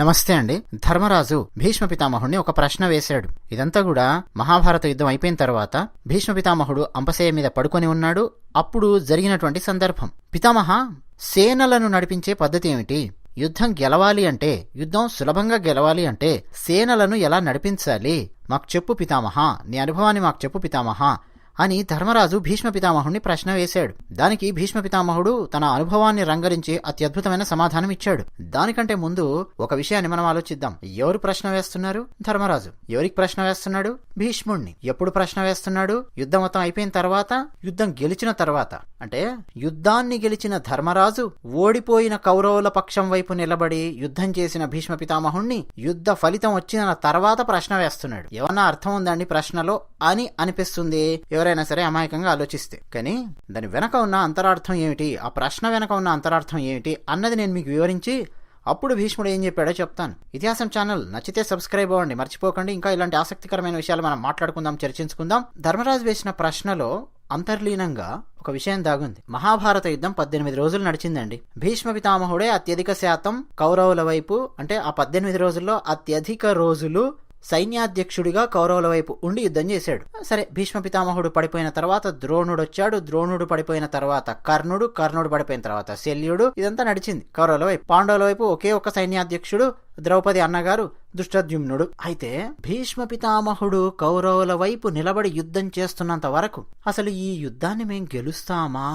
నమస్తే అండి. ధర్మరాజు భీష్మ పితామహుడిని ఒక ప్రశ్న వేశాడు. ఇదంతా కూడా మహాభారత యుద్ధం అయిపోయిన తర్వాత భీష్మ పితామహుడు అంపశయ్య మీద పడుకొని ఉన్నాడు. అప్పుడు జరిగినటువంటి సందర్భం. పితామహ సేనలను నడిపించే పద్ధతి ఏమిటి? యుద్ధం గెలవాలి అంటే యుద్ధం సులభంగా గెలవాలి అంటే సేనలను ఎలా నడిపించాలి? మాకు చెప్పు పితామహ. నీ అనుభవాన్ని మాకు చెప్పు పితామహ. అని ధర్మరాజు భీష్మ పితామహుడిని ప్రశ్న వేశాడు. దానికి భీష్మ పితామహుడు తన అనుభవాన్ని రంగరించి అత్యద్భుతమైన సమాధానం ఇచ్చాడు. దానికంటే ముందు ఒక విషయాన్ని మనం ఆలోచిద్దాం. ఎవరు ప్రశ్న వేస్తున్నారు? ధర్మరాజు. ఎవరికి ప్రశ్న వేస్తున్నాడు? భీష్ముణ్ణి. ఎప్పుడు ప్రశ్న వేస్తున్నాడు? యుద్ధం మొత్తం అయిపోయిన తర్వాత? యుద్ధం గెలిచిన తర్వాత. అంటే యుద్ధాన్ని గెలిచిన ధర్మరాజు ఓడిపోయిన కౌరవుల పక్షం వైపు నిలబడి యుద్ధం చేసిన భీష్మ పితామహుణ్ణి యుద్ధ ఫలితం వచ్చిన తర్వాత ప్రశ్న వేస్తున్నాడు. ఏమన్నా అర్థం ఉందండి ప్రశ్నలో? అని అనిపిస్తుంది. ఎవరైనా సరే అమాయకంగా ఆలోచిస్తే. కానీ దాని వెనక ఉన్న అంతరార్థం ఏమిటి? ఆ ప్రశ్న వెనక ఉన్న అంతరార్థం ఏమిటి? అన్నది నేను మీకు వివరించి అప్పుడు భీష్ముడు ఏం చెప్పాడో చెప్తాను. ఇతిహాసం ఛానల్ నచ్చితే సబ్స్క్రైబ్ అవ్వండి మర్చిపోకండి. ఇంకా ఇలాంటి ఆసక్తికరమైన విషయాలు మనం మాట్లాడుకుందాం చర్చించుకుందాం. ధర్మరాజు వేసిన ప్రశ్నలో అంతర్లీనంగా ఒక విషయం దాగుంది. మహాభారత యుద్ధం పద్దెనిమిది రోజులు నడిచిందండి. భీష్మ పితామహుడే అత్యధిక శాతం కౌరవుల వైపు అంటే ఆ పద్దెనిమిది రోజుల్లో అత్యధిక రోజులు సైన్యాధ్యక్షుడిగా కౌరవుల వైపు ఉండి యుద్ధం చేశాడు. సరే భీష్మ పితామహుడు పడిపోయిన తర్వాత ద్రోణుడు వచ్చాడు ద్రోణుడు పడిపోయిన తర్వాత కర్ణుడు కర్ణుడు పడిపోయిన తర్వాత శల్యుడు. ఇదంతా నడిచింది కౌరవుల వైపు. పాండవుల వైపు ఒకే ఒక సైన్యాధ్యక్షుడు ద్రౌపది అన్నగారు దుష్టద్యుమ్నుడు. అయితే భీష్మ పితామహుడు కౌరవుల వైపు నిలబడి యుద్ధం చేస్తున్నంత వరకు అసలు ఈ యుద్ధాన్ని మేం గెలుస్తామా?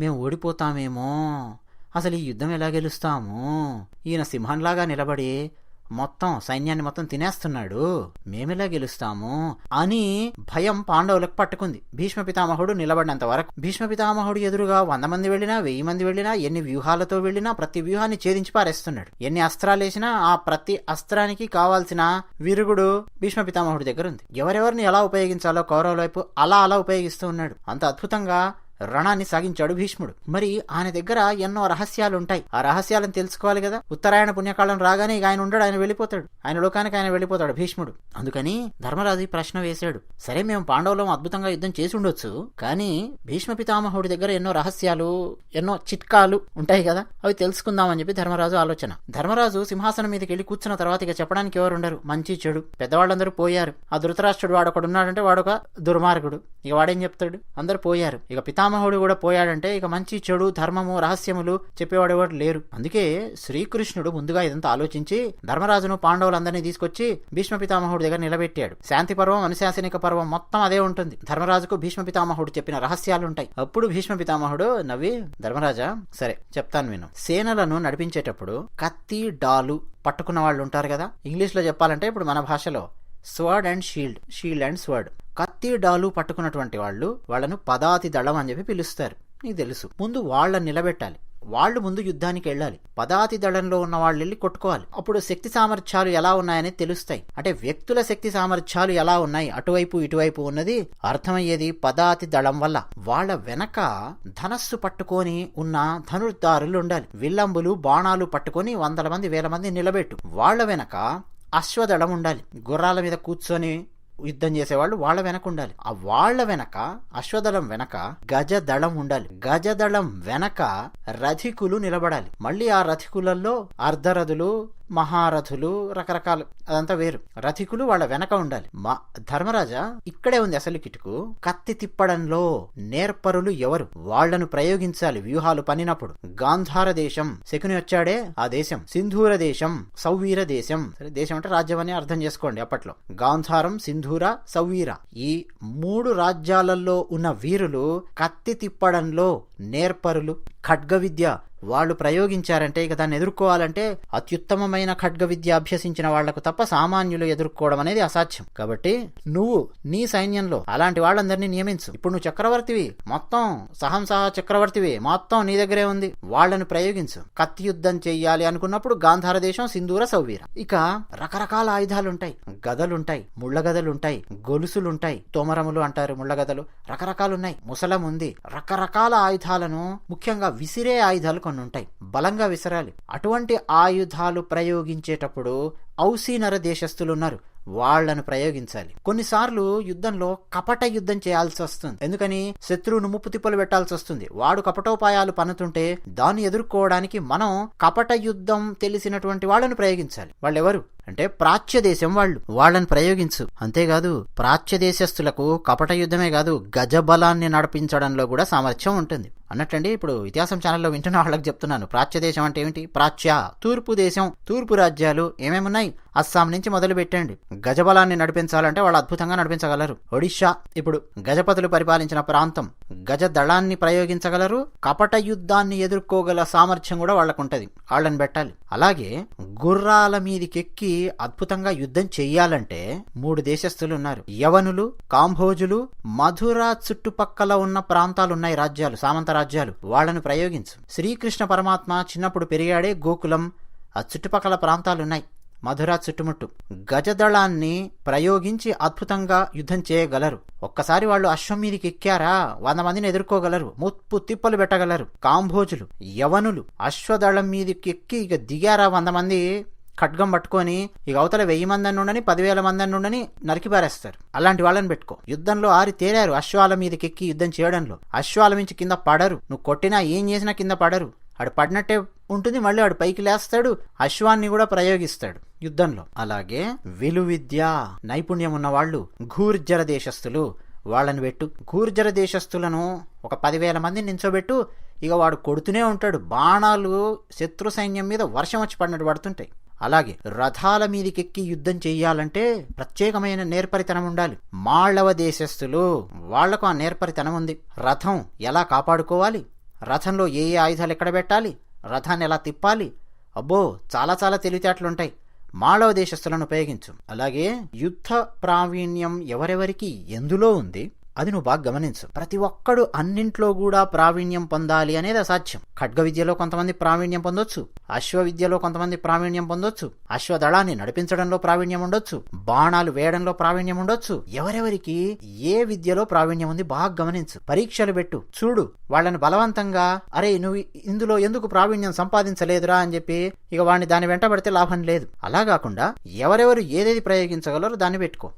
మేం ఓడిపోతామేమో? అసలు ఈ యుద్ధం ఎలా గెలుస్తాము? ఈయన సింహంలాగా నిలబడి మొత్తం సైన్యాన్ని మొత్తం తినేస్తున్నాడు. మేమిలా గెలుస్తాము అని భయం పాండవులకు పట్టుకుంది. భీష్మ పితామహుడు నిలబడినంత వరకు భీష్మ పితామహుడు ఎదురుగా వంద మంది వెళ్ళినా వెయ్యి మంది వెళ్ళినా ఎన్ని వ్యూహాలతో వెళ్ళినా ప్రతి వ్యూహాన్ని ఛేదించి పారేస్తున్నాడు. ఎన్ని అస్త్రాలు వేసినా ఆ ప్రతి అస్త్రానికి కావాల్సిన విరుగుడు భీష్మ పితామహుడి దగ్గర ఉంది. ఎవరెవరిని ఎలా ఉపయోగించాలో కౌరవుల వైపు అలా అలా ఉపయోగిస్తూ ఉన్నాడు. అంత అద్భుతంగా రణాన్ని సాగించాడు భీష్ముడు. మరి ఆయన దగ్గర ఎన్నో రహస్యాలు ఉంటాయి ఆ రహస్యాలను తెలుసుకోవాలి కదా. ఉత్తరాయణ పుణ్యకాలం రాగానే ఇక ఆయన ఉండడు ఆయన వెళ్ళిపోతాడు. ఆయన లోకానికి ఆయన వెళ్ళిపోతాడు భీష్ముడు. అందుకని ధర్మరాజు ప్రశ్న వేశాడు. సరే మేము పాండవులం అద్భుతంగా యుద్ధం చేసి ఉండొచ్చు కానీ భీష్మ పితామహుడి దగ్గర ఎన్నో రహస్యాలు ఎన్నో చిట్కాలు ఉంటాయి కదా. అవి తెలుసుకుందామని చెప్పి ధర్మరాజు ఆలోచన. ధర్మరాజు సింహాసనం మీదకి వెళ్ళి కూర్చున్న తర్వాత ఇక చెప్పడానికి ఎవరు ఉండరు. మంచి చెడు. పెద్దవాళ్ళందరూ పోయారు. ఆ ధృతరాష్ట్రుడు వాడు ఒకడున్నాడంటే వాడొక దుర్మార్గుడు. ఇక వాడేం చెప్తాడు? అందరు పోయారు. ఇక పితామ పితామహుడు కూడా పోయాడంటే ఇక మంచి చెడు ధర్మము రహస్యములు చెప్పేవాడు ఎవరు లేరు. అందుకే శ్రీకృష్ణుడు ముందుగా ఇదంతా ఆలోచించి ధర్మరాజును పాండవులందరినీ తీసుకొచ్చి భీష్మ పితామహుడి దగ్గర నిలబెట్టాడు. శాంతి పర్వం అనుశాసనిక పర్వం మొత్తం అదే ఉంటుంది. ధర్మరాజుకు భీష్మ పితామహుడు చెప్పిన రహస్యాలు ఉంటాయి. అప్పుడు భీష్మ పితామహుడు నవ్వి ధర్మరాజా సరే చెప్తాను విను. సేనలను నడిపించేటప్పుడు కత్తి డాలు పట్టుకున్న వాళ్ళు ఉంటారు కదా? ఇంగ్లీష్లో చెప్పాలంటే ఇప్పుడు మన భాషలో sword and shield shield and sword కత్తి డాలు పట్టుకున్నటువంటి వాళ్ళు వాళ్ళను పదాతి దళం అని చెప్పి పిలుస్తారు. నీకు తెలుసు. ముందు వాళ్ళని నిలబెట్టాలి. వాళ్ళు ముందు యుద్ధానికి వెళ్ళాలి. పదాతి దళంలో ఉన్న వాళ్ళు వెళ్ళి కొట్టుకోవాలి. అప్పుడు శక్తి సామర్థ్యాలు ఎలా ఉన్నాయని తెలుస్తాయి. అంటే వ్యక్తుల శక్తి సామర్థ్యాలు ఎలా ఉన్నాయి? అటువైపు ఇటువైపు ఉన్నది అర్థమయ్యేది పదాతి దళం వల్ల. వాళ్ళ వెనక ధనస్సు పట్టుకొని ఉన్న ధనుర్దారులు ఉండాలి. విల్లంబులు బాణాలు పట్టుకొని వందల మంది వేల మంది నిలబెట్టు. వాళ్ళ వెనక అశ్వదళం ఉండాలి. గుర్రాల మీద కూర్చొని యుద్ధం చేసేవాళ్ళు వాళ్ళ వెనక ఉండాలి. ఆ వాళ్ళ వెనక అశ్వదళం వెనక గజదళం ఉండాలి. గజదళం వెనక రథికులు నిలబడాలి. మళ్ళీ ఆ రథికులలో అర్ధరథులు మహారథులు రకరకాలు. అదంతా వేరు. రథికులు వాళ్ళ వెనక ఉండాలి. మా ధర్మరాజా ఇక్కడే ఉంది అసలు కిటుకు. కత్తి తిప్పడంలో నేర్పరులు ఎవరు? వాళ్ళను ప్రయోగించాలి వ్యూహాలు పనినప్పుడు. గాంధార దేశం శకుని వచ్చాడే ఆ దేశం సింధూర దేశం సౌవీర దేశం. సరే దేశం అంటే రాజ్యం అని అర్థం చేసుకోండి అప్పట్లో. గాంధారం సింధూర సౌవీర. ఈ మూడు రాజ్యాలలో ఉన్న వీరులు కత్తి తిప్పడంలో నేర్పరులు. ఖడ్గ విద్య వాళ్ళు ప్రయోగించారంటే ఇక దాన్ని ఎదుర్కోవాలంటే అత్యుత్తమమైన ఖడ్గ విద్య అభ్యసించిన వాళ్ళకు తప్ప సామాన్యులు ఎదుర్కోవడం అనేది అసాధ్యం. కాబట్టి నువ్వు నీ సైన్యంలో అలాంటి వాళ్ళందరినీ నియమించు. ఇప్పుడు నువ్వు చక్రవర్తివి. మొత్తం సహంసహ చక్రవర్తివి. మొత్తం నీ దగ్గరే ఉంది. వాళ్ళని ప్రయోగించు. కత్తి యుద్ధం చెయ్యాలి అనుకున్నప్పుడు గాంధార దేశం సింధూర సౌవీర. ఇక రకరకాల ఆయుధాలుంటాయి. గదలుంటాయి. ముళ్ళ గదలుంటాయి గొలుసులుంటాయి. తోమరములు అంటారు ముళ్ళ గదలు రకరకాలున్నాయి. ముసలం ఉంది రకరకాల ఆయుధాలను ముఖ్యంగా విసిరే ఆయుధాలు కొన్ని ఉంటాయి బలంగా విసరాలి. అటువంటి ఆయుధాలు ప్రయోగించేటప్పుడు ఔసీనర దేశస్థులు ఉన్నారు వాళ్ళను ప్రయోగించాలి. కొన్నిసార్లు యుద్ధంలో కపట యుద్ధం చేయాల్సి వస్తుంది. ఎందుకని? శత్రువును ముప్పు తిప్పలు పెట్టాల్సి వస్తుంది. వాడు కపటోపాయాలు పన్నుతుంటే దాన్ని ఎదుర్కోవడానికి మనం కపట యుద్ధం తెలిసినటువంటి వాళ్ళను ప్రయోగించాలి. వాళ్ళెవరు? అంటే ప్రాచ్య దేశం వాళ్ళు. వాళ్ళని ప్రయోగించు. అంతేకాదు ప్రాచ్య దేశస్థులకు కపట యుద్ధమే కాదు గజబలాన్ని నడిపించడంలో కూడా సామర్థ్యం ఉంటుంది. అన్నట్లండి ఇప్పుడు ఇతిహాసం ఛానల్లో వింటున్న వాళ్ళకి చెప్తున్నాను. ప్రాచ్య దేశం అంటే ఏమిటి? ప్రాచ్య తూర్పు దేశం తూర్పు రాజ్యాలు ఏమేమున్నాయి అస్సాం నుంచి మొదలు పెట్టండి. గజబలాన్ని నడిపించాలంటే వాళ్ళు అద్భుతంగా నడిపించగలరు. ఒడిషా ఇప్పుడు గజపతులు పరిపాలించిన ప్రాంతం. గజ దళాన్ని ప్రయోగించగలరు? కపట యుద్ధాన్ని ఎదుర్కోగల సామర్థ్యం కూడా వాళ్ళకుంటది వాళ్ళని పెట్టాలి అలాగే గుర్రాల మీదికెక్కి అద్భుతంగా యుద్ధం చెయ్యాలంటే మూడు దేశస్థులు ఉన్నారు. యవనులు కాంభోజులు మధుర చుట్టుపక్కల ఉన్న ప్రాంతాలు ఉన్నాయి రాజ్యాలు సామంత రాజ్యాలు. వాళ్ళను ప్రయోగించు. శ్రీకృష్ణ పరమాత్మ చిన్నప్పుడు పెరిగాడే గోకులం ఆ చుట్టుపక్కల ప్రాంతాలున్నాయి. మధుర చుట్టుముట్టు. గజదళాన్ని ప్రయోగించి అద్భుతంగా యుద్ధం చేయగలరు. ఒక్కసారి వాళ్ళు అశ్వం మీదకి ఎక్కారా? వంద మందిని ఎదుర్కోగలరు. ముప్పు తిప్పలు పెట్టగలరు. కాంభోజులు యవనులు అశ్వదళం మీదకి ఎక్కి ఇక దిగారా వంద మంది? ఖడ్గం పట్టుకొని ఇక అవతల వెయ్యి మంది నుండని పదివేల మంది నుండని నరికిపారేస్తారు. అలాంటి వాళ్ళని పెట్టుకో. యుద్ధంలో ఆరి తేరారు అశ్వాల మీదకెక్కి యుద్ధం చేయడంలో. అశ్వాల మించి కింద పడరు. నువ్వు కొట్టినా ఏం చేసినా కింద పడరు. ఆడు పడినట్టే ఉంటుంది మళ్ళీ ఆడు పైకి లేస్తాడు అశ్వాన్ని కూడా ప్రయోగిస్తాడు యుద్ధంలో. అలాగే విలువిద్య నైపుణ్యం ఉన్న వాళ్ళు ఘూర్జర దేశస్థులు వాళ్ళని పెట్టు. ఘూర్జర దేశస్థులను ఒక పదివేల మంది నించోబెట్టు ఇక వాడు కొడుతూనే ఉంటాడు. బాణాలు శత్రు సైన్యం మీద వర్షం వచ్చి పడినట్టు పడుతుంటాయి. అలాగే రథాల మీదకెక్కి యుద్ధం చెయ్యాలంటే ప్రత్యేకమైన నేర్పరితనం ఉండాలి. మాళవ దేశస్థులు వాళ్ళకు ఆ నేర్పరితనం ఉంది. రథం ఎలా కాపాడుకోవాలి? రథంలో ఏ ఏ ఆయుధాలు ఎక్కడ పెట్టాలి? రథాన్ని ఎలా తిప్పాలి? అబ్బో చాలా చాలా తెలివితేటలుంటాయి. మాళవ దేశస్థులను ఉపయోగించు. అలాగే యుద్ధ ప్రావీణ్యం ఎవరెవరికి? ఎందులో ఉంది? అది నువ్వు బాగా గమనించు. ప్రతి ఒక్కడు అన్నింట్లో కూడా ప్రావీణ్యం పొందాలి అనేది అసాధ్యం. ఖడ్గ విద్యలో కొంతమంది ప్రావీణ్యం పొందొచ్చు. అశ్వ విద్యలో కొంతమంది ప్రావీణ్యం పొందొచ్చు. అశ్వదళాన్ని నడిపించడంలో ప్రావీణ్యం ఉండొచ్చు. బాణాలు వేయడంలో ప్రావీణ్యం ఉండొచ్చు. ఎవరెవరికి ఏ విద్యలో ప్రావీణ్యం ఉంది బాగా గమనించు. పరీక్షలు పెట్టు. చూడు. వాళ్ళని బలవంతంగా అరే నువ్వు ఇందులో ఎందుకు ప్రావీణ్యం సంపాదించలేదురా? అని చెప్పి ఇక వాడిని దాని వెంట పడితే లాభం లేదు. అలా కాకుండా ఎవరెవరు ఏదేది ప్రయోగించగలరో దాన్ని పెట్టుకో.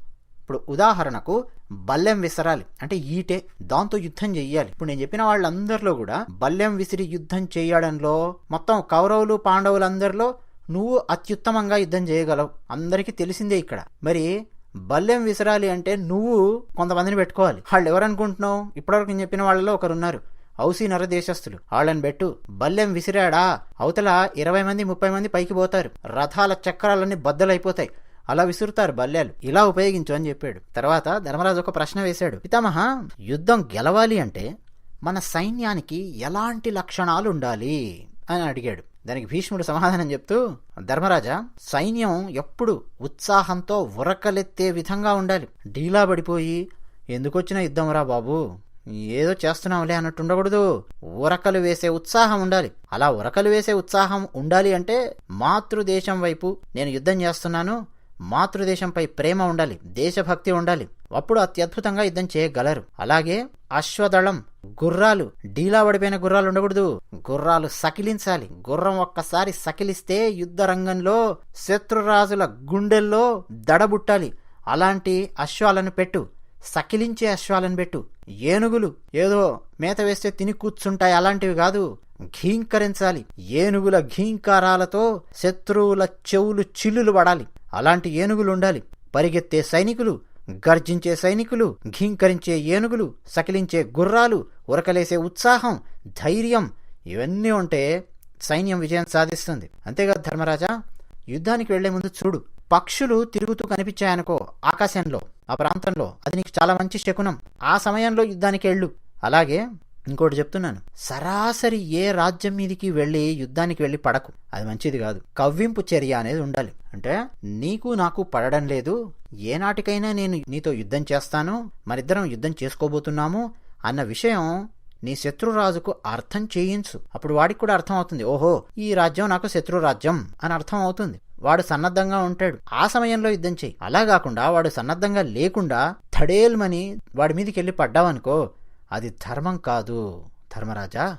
ఇప్పుడు ఉదాహరణకు బల్లెం విసరాలి. అంటే ఈటే దాంతో యుద్ధం చెయ్యాలి ఇప్పుడు నేను చెప్పిన వాళ్ళందరిలో కూడా బల్లెం విసిరి యుద్ధం చేయడంలో మొత్తం కౌరవులు పాండవులందరిలో నువ్వు అత్యుత్తమంగా యుద్ధం చేయగలవు. అందరికీ తెలిసిందే ఇక్కడ. మరి బల్లెం విసరాలి అంటే నువ్వు కొంతమందిని పెట్టుకోవాలి. వాళ్ళు ఎవరనుకుంటున్నావు? ఇప్పటివరకు నేను చెప్పిన వాళ్ళలో ఒకరు ఉన్నారు. ఔసీ నరదేశస్థులు. వాళ్ళని పెట్టు. బల్లెం విసిరాడా? అవతల ఇరవై మంది ముప్పై మంది పైకి పోతారు. రథాల చక్రాలన్నీ బద్దలైపోతాయి. అలా విసురుతారు బల్యాలు. ఇలా ఉపయోగించు అని చెప్పాడు. తర్వాత ధర్మరాజు ఒక ప్రశ్న వేశాడు. పితామహ యుద్ధం గెలవాలి అంటే మన సైన్యానికి ఎలాంటి లక్షణాలు ఉండాలి? అని అడిగాడు. దానికి భీష్ముడు సమాధానం చెప్తూ ధర్మరాజా సైన్యం ఎప్పుడు ఉత్సాహంతో ఉరకలెత్తే విధంగా ఉండాలి. ఢీలా పడిపోయి ఎందుకొచ్చిన యుద్ధంరా బాబు? ఏదో చేస్తున్నాంలే అన్నట్టు ఉండకూడదు. ఉరకలు వేసే ఉత్సాహం ఉండాలి. అలా ఉరకలు వేసే ఉత్సాహం ఉండాలి అంటే మాతృదేశం వైపు నేను యుద్ధం చేస్తున్నాను మాతృదేశంపై ప్రేమ ఉండాలి దేశభక్తి ఉండాలి. అప్పుడు అత్యద్భుతంగా యుద్ధం చేయగలరు. అలాగే అశ్వదళం గుర్రాలు డీలా పడిపోయిన గుర్రాలు ఉండకూడదు. గుర్రాలు సకిలించాలి. గుర్రం ఒక్కసారి సకిలిస్తే యుద్ధ రంగంలో శత్రురాజుల గుండెల్లో దడబుట్టాలి. అలాంటి అశ్వాలను పెట్టు. సకిలించే అశ్వాలను పెట్టు. ఏనుగులు ఏదో మేత వేస్తే తిని కూర్చుంటాయి. అలాంటివి కాదు. ఘీంకరించాలి. ఏనుగుల ఘీంకారాలతో శత్రువుల చెవులు చిల్లులు పడాలి. అలాంటి ఏనుగులుండాలి. పరిగెత్తే సైనికులు గర్జించే సైనికులు ఘీంకరించే ఏనుగులు సకిలించే గుర్రాలు ఉరకలేసే ఉత్సాహం ధైర్యం ఇవన్నీ ఉంటే సైన్యం విజయం సాధిస్తుంది. అంతేకాదు ధర్మరాజా? యుద్ధానికి వెళ్ళే ముందు చూడు. పక్షులు తిరుగుతూ కనిపించాయనుకో ఆకాశంలో ఆ ప్రాంతంలో. అది నీకు చాలా మంచి శకునం. ఆ సమయంలో యుద్ధానికి వెళ్ళు. అలాగే ఇంకోటి చెప్తున్నాను. సరాసరి ఏ రాజ్యం మీదికి వెళ్ళి యుద్ధానికి వెళ్ళి పడకు. అది మంచిది కాదు. కవ్వింపు చర్య అనేది ఉండాలి. అంటే నీకు నాకు పడడం లేదు. ఏనాటికైనా నేను నీతో యుద్ధం చేస్తాను. మరిద్దరం యుద్ధం చేసుకోబోతున్నాము అన్న విషయం నీ శత్రురాజుకు అర్థం చేయించు. అప్పుడు వాడికి కూడా అర్థం అవుతుంది. ఓహో ఈ రాజ్యం నాకు శత్రు రాజ్యం అని అర్థం అవుతుంది. వాడు సన్నద్ధంగా ఉంటాడు. ఆ సమయంలో యుద్ధం చేయి. అలా కాకుండా వాడు సన్నద్ధంగా లేకుండా థడేల్మని వాడి మీదకి వెళ్ళి పడ్డావనుకో అది ధర్మం కాదు ధర్మరాజా.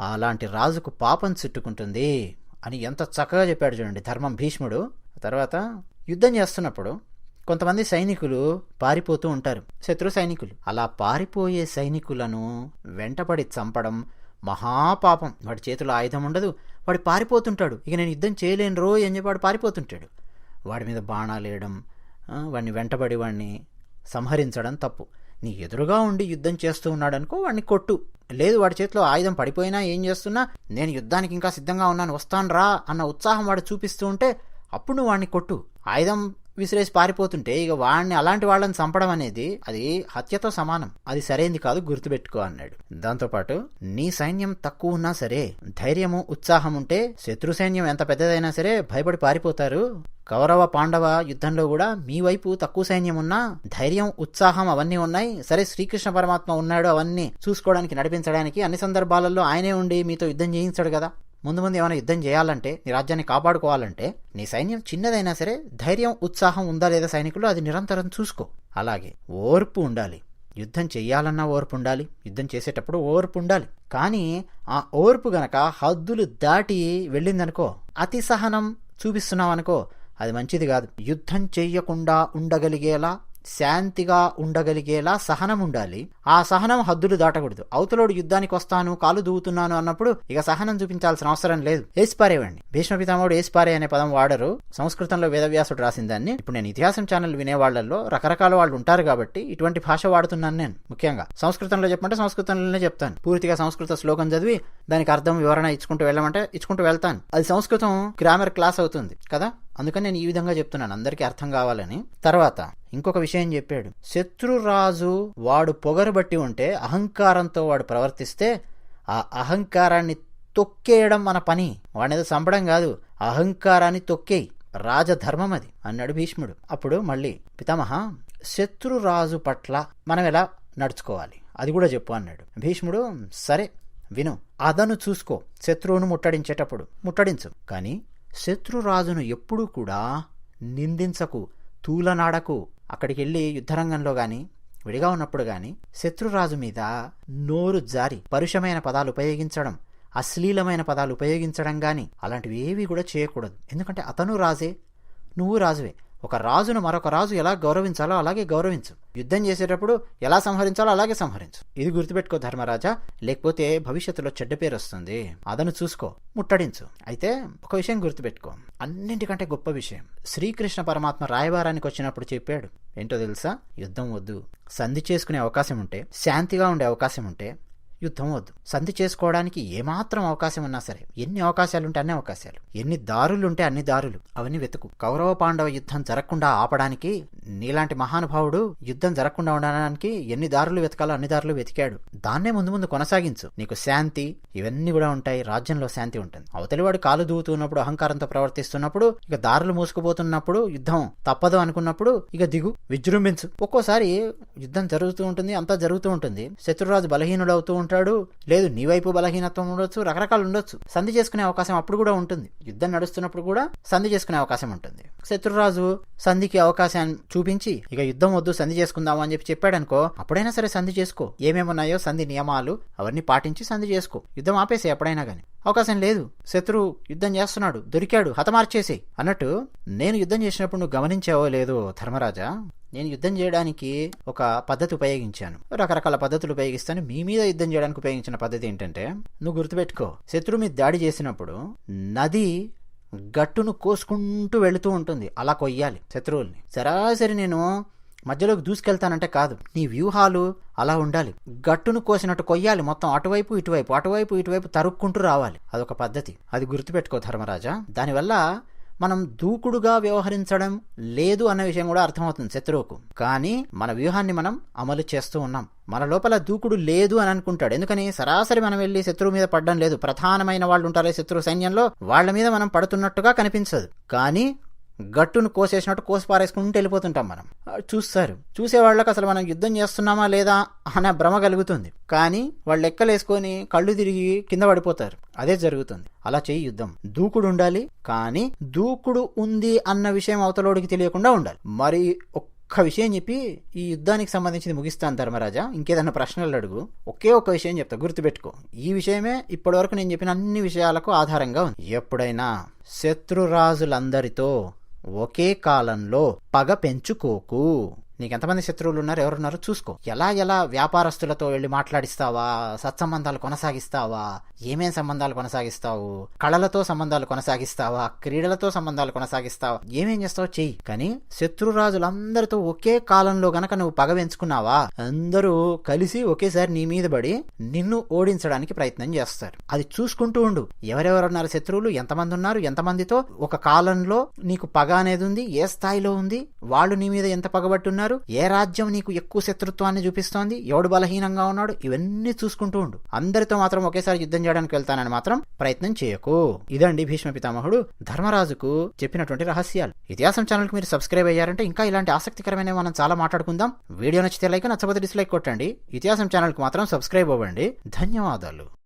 అలాంటి రాజుకు పాపం చుట్టుకుంటుంది అని ఎంత చక్కగా చెప్పాడు చూడండి ధర్మం భీష్ముడు. తర్వాత యుద్ధం చేస్తున్నప్పుడు కొంతమంది సైనికులు పారిపోతూ ఉంటారు శత్రు సైనికులు. అలా పారిపోయే సైనికులను వెంటపడి చంపడం మహాపాపం. వాడి చేతిలో ఆయుధం ఉండదు వాడు పారిపోతుంటాడు. ఇక నేను యుద్ధం చేయలేను రో అని చెప్పి వాడు పారిపోతుంటాడు. వాడి మీద బాణాలు వేయడం వాడిని వెంటబడి వాడిని సంహరించడం తప్పు. నీ ఎదురుగా ఉండి యుద్ధం చేస్తూ ఉన్నాడు అనుకో వాడిని కొట్టు. లేదు వాడి చేతిలో ఆయుధం పడిపోయినా ఏం చేస్తున్నా నేను యుద్ధానికి ఇంకా సిద్ధంగా ఉన్నాను వస్తాను రా అన్న ఉత్సాహం వాడు చూపిస్తూ ఉంటే అప్పుడు నువ్వు వాడిని కొట్టు. ఆయుధం విసిరేసి పారిపోతుంటే ఇక వాడిని అలాంటి వాళ్ళని చంపడం అనేది అది హత్యతో సమానం. అది సరైంది కాదు గుర్తుపెట్టుకో అన్నాడు. దాంతోపాటు నీ సైన్యం తక్కువ ఉన్నా సరే ధైర్యము ఉత్సాహం ఉంటే శత్రు సైన్యం ఎంత పెద్దదైనా సరే భయపడి పారిపోతారు. కౌరవ పాండవ యుద్ధంలో కూడా మీ వైపు తక్కువ సైన్యం ఉన్నా ధైర్యం ఉత్సాహం అవన్నీ ఉన్నాయి. సరే శ్రీకృష్ణ పరమాత్మ ఉన్నాడు అవన్నీ చూసుకోవడానికి నడిపించడానికి అన్ని సందర్భాలలో ఆయనే ఉండి మీతో యుద్ధం చేయించాడు కదా. ముందు ముందు ఏమైనా యుద్ధం చేయాలంటే నీ రాజ్యాన్ని కాపాడుకోవాలంటే నీ సైన్యం చిన్నదైనా సరే ధైర్యం ఉత్సాహం ఉందా లేదా సైనికులు అది నిరంతరం చూసుకో. అలాగే ఓర్పు ఉండాలి. యుద్ధం చేయాలన్నా ఓర్పు ఉండాలి. యుద్ధం చేసేటప్పుడు ఓర్పు ఉండాలి. కానీ ఆ ఓర్పు గనక హద్దులు దాటి వెళ్ళిందనుకో అతి సహనం చూపిస్తున్నావనుకో అది మంచిది కాదు. యుద్ధం చెయ్యకుండా ఉండగలిగేలా శాంతిగా ఉండగలిగేలా సహనం ఉండాలి. ఆ సహనం హద్దులు దాటకూడదు. అవతలోడు యుద్ధానికి వస్తాను కాలు దూవుతున్నాను అన్నప్పుడు ఇక సహనం చూపించాల్సిన అవసరం లేదు. ఏసిపారేవండి భీష్మ పితామహుడు ఏసిపారే అనే పదం వాడరు. సంస్కృతంలో వేదవ్యాసుడు రాసిన దాన్ని. ఇప్పుడు నేను ఇతిహాసం ఛానల్ వినేవాళ్ళలో రకరకాల వాళ్ళు ఉంటారు కాబట్టి ఇటువంటి భాష వాడుతున్నాను నేను ముఖ్యంగా. సంస్కృతంలో చెప్పమంటే సంస్కృతంలోనే చెప్తాను. పూర్తిగా సంస్కృత శ్లోకం చదివి దానికి అర్థం వివరణ ఇచ్చుకుంటూ వెళ్ళమంటే ఇచ్చుకుంటూ వెళ్తాను. అది సంస్కృతం గ్రామర్ క్లాస్ అవుతుంది కదా? అందుకని నేను ఈ విధంగా చెప్తున్నాను. అందరికీ అర్థం కావాలని. తర్వాత ఇంకొక విషయం చెప్పాడు. శత్రురాజు వాడు పొగరుబట్టి ఉంటే అహంకారంతో వాడు ప్రవర్తిస్తే ఆ అహంకారాన్ని తొక్కేయడం మన పని. వాడినేదో చంపడం కాదు. అహంకారాన్ని తొక్కేయి. రాజధర్మం అది అన్నాడు భీష్ముడు. అప్పుడు మళ్ళీ పితామహ శత్రురాజు పట్ల మనం ఎలా నడుచుకోవాలి? అది కూడా చెప్పు అన్నాడు. భీష్ముడు సరే విను. అదను చూసుకో. శత్రువును ముట్టడించేటప్పుడు. ముట్టడించు. కానీ శత్రురాజును ఎప్పుడూ కూడా నిందించకు తూలనాడకు. అక్కడికి వెళ్ళి యుద్ధరంగంలో గాని విడిగా ఉన్నప్పుడు గాని శత్రురాజు మీద నోరు జారి పరుషమైన పదాలు ఉపయోగించడం అశ్లీలమైన పదాలు ఉపయోగించడం గాని అలాంటివి ఏవి కూడా చేయకూడదు. ఎందుకంటే అతను రాజే నువ్వు రాజువే. ఒక రాజును మరొక రాజు ఎలా గౌరవించాలో అలాగే గౌరవించు. యుద్ధం చేసేటప్పుడు ఎలా సంహరించాలో అలాగే సంహరించు. ఇది గుర్తుపెట్టుకో ధర్మరాజా. లేకపోతే భవిష్యత్తులో చెడ్డ పేరు వస్తుంది. అదను చూసుకో. ముట్టడించు. అయితే ఒక విషయం గుర్తుపెట్టుకో. అన్నింటికంటే గొప్ప విషయం. శ్రీకృష్ణ పరమాత్మ రాయబారానికి వచ్చినప్పుడు చెప్పాడు. ఏంటో తెలుసా? యుద్ధం వద్దు. సంధి చేసుకునే అవకాశం ఉంటే శాంతిగా ఉండే అవకాశం ఉంటే యుద్ధం వద్దు. సంధి చేసుకోవడానికి ఏమాత్రం అవకాశం ఉన్నా సరే ఎన్ని అవకాశాలుంటే అన్ని అవకాశాలు. ఎన్ని దారులుంటే అన్ని దారులు. అవన్నీ వెతుకు. కౌరవ పాండవ యుద్ధం జరగకుండా ఆపడానికి నీలాంటి మహానుభావుడు యుద్ధం జరగకుండా ఉండడానికి ఎన్ని దారులు వెతకాలో అన్ని దారులు వెతికాడు. దాన్నే ముందు ముందు కొనసాగించు. నీకు శాంతి ఇవన్నీ కూడా ఉంటాయి. రాజ్యంలో శాంతి ఉంటుంది. అవతలివాడు కాలు దూవుతున్నప్పుడు అహంకారంతో ప్రవర్తిస్తున్నప్పుడు ఇక దారులు మూసుకుపోతున్నప్పుడు యుద్ధం తప్పదు అనుకున్నప్పుడు ఇక దిగు విజృంభించు. ఒక్కోసారి యుద్ధం జరుగుతూ ఉంటుంది అంతా జరుగుతూ ఉంటుంది. శత్రురాజు బలహీనుడు అవుతూ ఉంటాడు. లేదు నీ వైపు బలహీనత్వం ఉండొచ్చు రకరకాలు ఉండొచ్చు. సంధి చేసుకునే అవకాశం అప్పుడు కూడా ఉంటుంది. యుద్ధం నడుస్తున్నప్పుడు కూడా సంధి చేసుకునే అవకాశం ఉంటుంది. శత్రురాజు సంధికి అవకాశాన్ని చూపించి ఇక యుద్ధం వద్దు సంధి చేసుకుందాము అని చెప్పి చెప్పాడనుకో అప్పుడైనా సరే సంధి చేసుకో. ఏమేమి ఉన్నాయో సంధి నియమాలు అవన్నీ పాటించి సంధి చేసుకో. యుద్ధం ఆపేసే ఎప్పుడైనా కానీ అవకాశం లేదు. శత్రువు యుద్ధం చేస్తున్నాడు. దొరికాడు. హతమార్చేసి. అన్నట్టు నేను యుద్ధం చేసినప్పుడు నువ్వు గమనించావో లేదో ధర్మరాజా నేను యుద్ధం చేయడానికి ఒక పద్ధతి ఉపయోగించాను. రకరకాల పద్ధతులు ఉపయోగిస్తాను. మీ మీద యుద్ధం చేయడానికి ఉపయోగించిన పద్ధతి ఏంటంటే నువ్వు గుర్తుపెట్టుకో. శత్రువు మీద దాడి చేసినప్పుడు నది గట్టును కోసుకుంటూ వెళుతూ ఉంటుంది. అలా కొయ్యాలి శత్రువుల్ని. సరాసరి నేను మధ్యలోకి దూసుకెళ్తానంటే కాదు. నీ వ్యూహాలు అలా ఉండాలి. గట్టును కోసినట్టు కొయ్యాలి. మొత్తం అటువైపు ఇటువైపు అటువైపు ఇటువైపు తరుక్కుంటూ రావాలి. అదొక పద్ధతి. అది గుర్తుపెట్టుకో ధర్మరాజా. దానివల్ల మనం దూకుడుగా వ్యవహరించడం లేదు అన్న విషయం కూడా అర్థమవుతుంది శత్రువుకు. కానీ మన వ్యూహాన్ని మనం అమలు చేస్తూ ఉన్నాం. మన లోపల దూకుడు లేదు అని అనుకుంటాడు. ఎందుకని? సరాసరి మనం వెళ్ళి శత్రువు మీద పడడం లేదు. ప్రధానమైన వాళ్ళు ఉంటారే శత్రు సైన్యంలో. వాళ్ళ మీద మనం పడుతున్నట్టుగా కనిపించదు. కానీ గట్టును కోసేసినట్టు కోసి పారేసుకుంటూ వెళ్ళిపోతుంటాం మనం. చూస్తారు. చూసేవాళ్ళకి అసలు మనం యుద్ధం చేస్తున్నామా లేదా అనే భ్రమ కలుగుతుంది. కానీ వాళ్ళు లెక్కలేసుకొని కళ్ళు తిరిగి కింద పడిపోతారు. అదే జరుగుతుంది. అలా చేయి యుద్ధం. దూకుడు ఉండాలి కానీ దూకుడు ఉంది అన్న విషయం అవతలోడికి తెలియకుండా ఉండాలి. మరి ఒక్క విషయం చెప్పి ఈ యుద్ధానికి సంబంధించింది ముగిస్తాను ధర్మరాజా. ఇంకేదన్నా ప్రశ్నలు అడుగు. ఒకే ఒక్క విషయం చెప్తా. గుర్తుపెట్టుకో. ఈ విషయమే ఇప్పటివరకు నేను చెప్పిన అన్ని విషయాలకు ఆధారంగా ఉంది. ఎప్పుడైనా శత్రురాజులందరితో ఒకే కాలంలో పగ పెంచుకోకు. నీకెంతమంది శత్రువులు ఉన్నారు ఎవరున్నారు చూసుకో. ఎలా ఎలా వ్యాపారస్తులతో వెళ్ళి మాట్లాడిస్తావా? సత్సంబంధాలు కొనసాగిస్తావా? ఏమేం సంబంధాలు కొనసాగిస్తావు? కళలతో సంబంధాలు కొనసాగిస్తావా? క్రీడలతో సంబంధాలు కొనసాగిస్తావా? ఏమేం చేస్తావో చెయ్యి. కానీ శత్రురాజులందరితో ఒకే కాలంలో గనక నువ్వు పగవెంచుకున్నావా అందరూ కలిసి ఒకేసారి నీ మీద పడి నిన్ను ఓడించడానికి ప్రయత్నం చేస్తారు. అది చూసుకుంటూ ఉండు. ఎవరెవరున్నారు శత్రువులు? ఎంతమంది ఉన్నారు? ఎంతమందితో? ఒక కాలంలో నీకు పగ అనేది ఉంది ఏ స్థాయిలో ఉంది? వాళ్ళు నీ మీద ఎంత పగబట్టున్నారు ఏ రాజ్యం నీకు ఎక్కువ శత్రుత్వాన్ని చూపిస్తోంది? ఎవడు బలహీనంగా ఉన్నాడు? ఇవన్నీ చూసుకుంటూ ఉండు. అందరితో మాత్రం ఒకేసారి యుద్ధం చేయడానికి వెళ్తానని మాత్రం ప్రయత్నం చేయకు. ఇదండి భీష్మ పితామహుడు ధర్మరాజుకు చెప్పినటువంటి రహస్యాలు. ఇతిహాసం ఛానల్కి మీరు సబ్స్క్రైబ్ అయ్యారంటే ఇంకా ఇలాంటి ఆసక్తికరమైన మనం చాలా మాట్లాడుకుందాం. వీడియో నచ్చితే లైక్ నచ్చబోతే డిస్లైక్ కొట్టండి. ఇతిహాసం ఛానల్కి మాత్రం సబ్స్క్రైబ్ అవ్వండి. ధన్యవాదాలు.